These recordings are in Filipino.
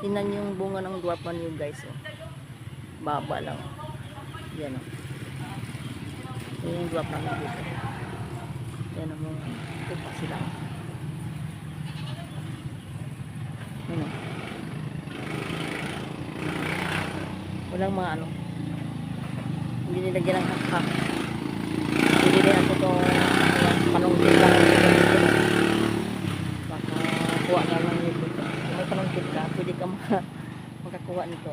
Tingnan yung bunga ng dwarf man yun guys. Oh. Baba lang. Yan oh. Yan yung dwarf namin dito. Yan ang mga ito pa sila. Yan oh. Walang mga ano. Hindi nilagyan ng hak-hak. Bibili ako itong panungkit lang. Baka kuha na lang nito. Kung may panungkit ka, pwede ka maka- makakuha nito.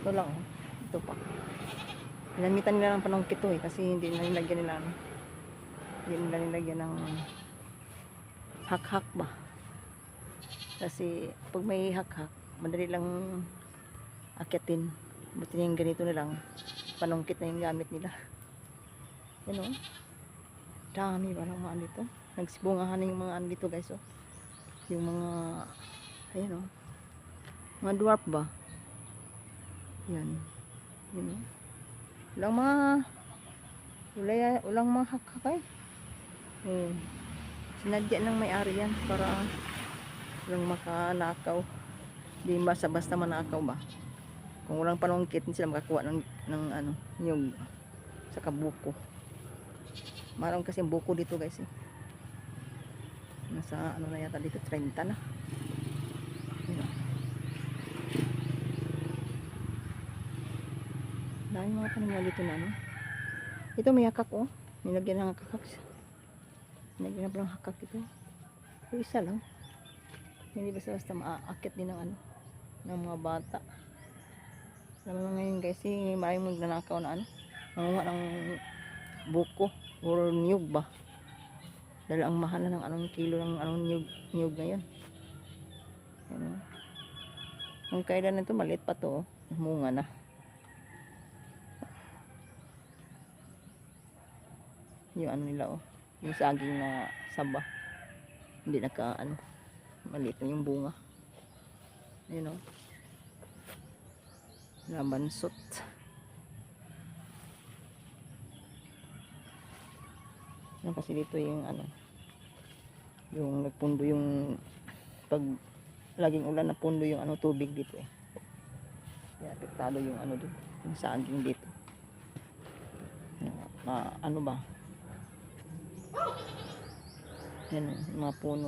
Ito lang. oh. Ito pa. Ginamitan nila ng panungkit to eh. Kasi hindi na nilagyan nila. ano. Hindi nila nilagyan ng hak-hak ba. Kasi pag may hak-hak, madali lang akitin. Buti yung ganito na lang. Panungkit na yung gamit nila. Yan o. Dami ba ng mga ano dito. Nagsibungahan na yung mga ano dito guys o. Yung mga, ayan o. Mga dwarf ba? Yan. Yan o. Walang mga, wala, walang mga hakakay. Hmm. Sinadya ng may-ari yan para walang makanakaw. Di basta-basta manakaw ba? Kung walang panungkit, hindi sila makakuha ng, ng ano, nyug sa kabuko. Marang kasi ang buko dito guys eh. Nasa ano na yata dito, 30 na. Yun o. Dahil mga panimula dito na ano. Ito may hakak oh. Nilagyan ng hakak. Nilagyan na palang hakak ito. Ito isa lang. Hindi basta-basta maaakit din ng ano. Ng mga bata. Alam mo ngayon guys, eh, maraming magnanakaw na ano. Nangunga ng buko or niyog ba. Dahil ang mahal na ng anong kilo ng anong niyog, niyog ngayon. Ano. Ang kailan nito maliit pa to, oh. munga na. Yung ano nila oh, yung saging na saba. Hindi naka ano, maliit na yung bunga. Ayun oh. Labansot. Yan kasi dito yung ano, yung nagpundo yung pag laging ulan na pundo yung ano tubig dito eh. Kaya apektado yung ano dito, yung saging dito. Na, na ano ba? Yan, mga puno.